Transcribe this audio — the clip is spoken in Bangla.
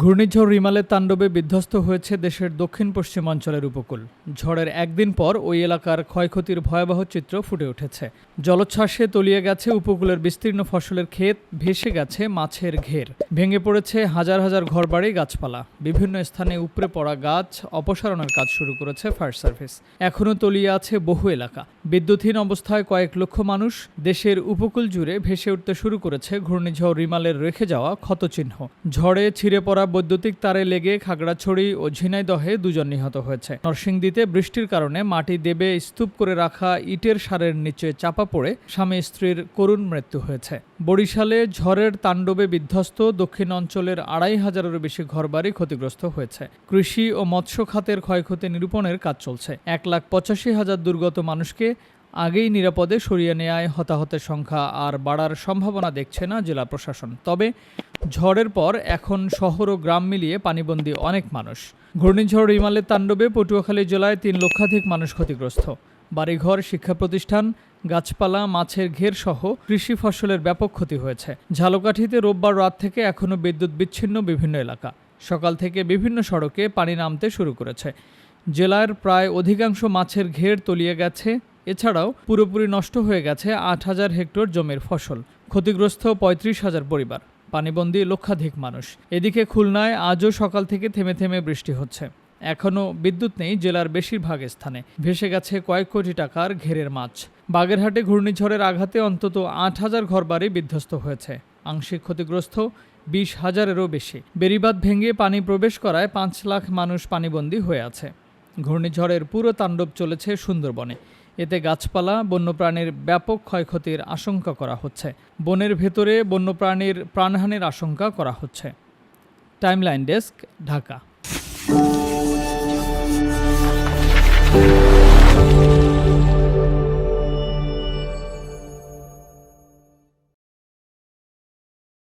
ঘূর্ণিঝড় রিমালের তাণ্ডবে বিধ্বস্ত হয়েছে দেশের দক্ষিণ পশ্চিমাঞ্চলের উপকূল। ঝড়ের একদিন পর ওই এলাকার ক্ষয়ক্ষতির ভয়াবহ চিত্র ফুটে উঠেছে। জলোচ্ছ্বাসে তলিয়ে গেছে উপকূলের বিস্তীর্ণ ফসলের ক্ষেত, ভেসে গেছে মাছের ঘের। ভেঙে পড়েছে হাজার হাজার ঘরবাড়ি, গাছপালা। বিভিন্ন স্থানে উপড়ে পড়া গাছ অপসারণের কাজ শুরু করেছে ফায়ার সার্ভিস। এখনও তলিয়ে আছে বহু এলাকা। বিদ্যুৎহীন অবস্থায় কয়েক লক্ষ মানুষ দেশের উপকূল জুড়ে ভেসে উঠতে শুরু করেছে ঘূর্ণিঝড় রিমালের রেখে যাওয়া ক্ষতচিহ্ন। ঝড়ে ছিঁড়ে পড়া বৈদ্যুতিক তারে লেগে খাগড়াছড়ি ও ঝিনাইদহে দুজন নিহত হয়েছে। নরসিংদীতে বৃষ্টির কারণে মাটি দেবে স্তূপ করে রাখা ইটের সারের নিচে চাপা পড়ে স্বামী স্ত্রীর করুণ মৃত্যু হয়েছে। বরিশালে ঝড়ের তাণ্ডবে বিধ্বস্ত দক্ষিণ অঞ্চলের আড়াই হাজারেরও বেশি ঘরবাড়ি ক্ষতিগ্রস্ত হয়েছে। কৃষি ও মৎস্য খাতের ক্ষয়ক্ষতি নিরূপণের কাজ চলছে। এক লাখ পঁচাশি হাজার দুর্গত মানুষকে আগেই নিরাপদে সরিয়ে নেওয়ায় হতাহতের সংখ্যা আর বাড়ার সম্ভাবনা দেখছে না জেলা প্রশাসন। তবে ঝড়ের পর এখন শহর ও গ্রাম মিলিয়ে পানিবন্দী অনেক মানুষ। ঘূর্ণিঝড় রিমালের তাণ্ডবে পটুয়াখালী জেলায় তিন লক্ষাধিক মানুষ ক্ষতিগ্রস্ত। বাড়িঘর শিক্ষা প্রতিষ্ঠান গাছপালা, মাছের ঘের সহ কৃষি ফসলের ব্যাপক ক্ষতি হয়েছে। ঝালকাঠিতে রোববার রাত থেকে এখনও বিদ্যুৎ বিচ্ছিন্ন বিভিন্ন এলাকা। সকাল থেকে বিভিন্ন সড়কে পানি নামতে শুরু করেছে। জেলার প্রায় অধিকাংশ মাছের ঘের তলিয়ে গেছে। এছাড়াও পুরোপুরি নষ্ট হয়ে গেছে আট হাজার হেক্টর জমির ফসল। ক্ষতিগ্রস্ত পঁয়ত্রিশ হাজার পরিবার। পানিবন্দী লক্ষাধিক মানুষ। এদিকে খুলনায় আজও সকাল থেকে থেমে থেমে বৃষ্টি হচ্ছে। এখনও বিদ্যুৎ নেই জেলার বেশিরভাগ স্থানে। ভেসে গেছে কয়েক কোটি টাকার ঘেরের মাছ। বাগেরহাটে ঘূর্ণিঝড়ের আঘাতে অন্তত আট হাজার ঘরবাড়ি বিধ্বস্ত হয়েছে। আংশিক ক্ষতিগ্রস্ত বিশ হাজারেরও বেশি। বেড়িবাঁধ ভেঙে পানি প্রবেশ করায় পাঁচ লাখ মানুষ পানিবন্দী হয়ে আছে। ঘূর্ণিঝড়ের পুরো তাণ্ডব চলেছে সুন্দরবনে। এতে গাছপালা, বন্যপ্রাণীর ব্যাপক ক্ষয়ক্ষতির আশঙ্কা করা হচ্ছে। বনের ভেতরে বন্যপ্রাণীর প্রাণহানির আশঙ্কা করা হচ্ছে। Timeline desk, Dhaka.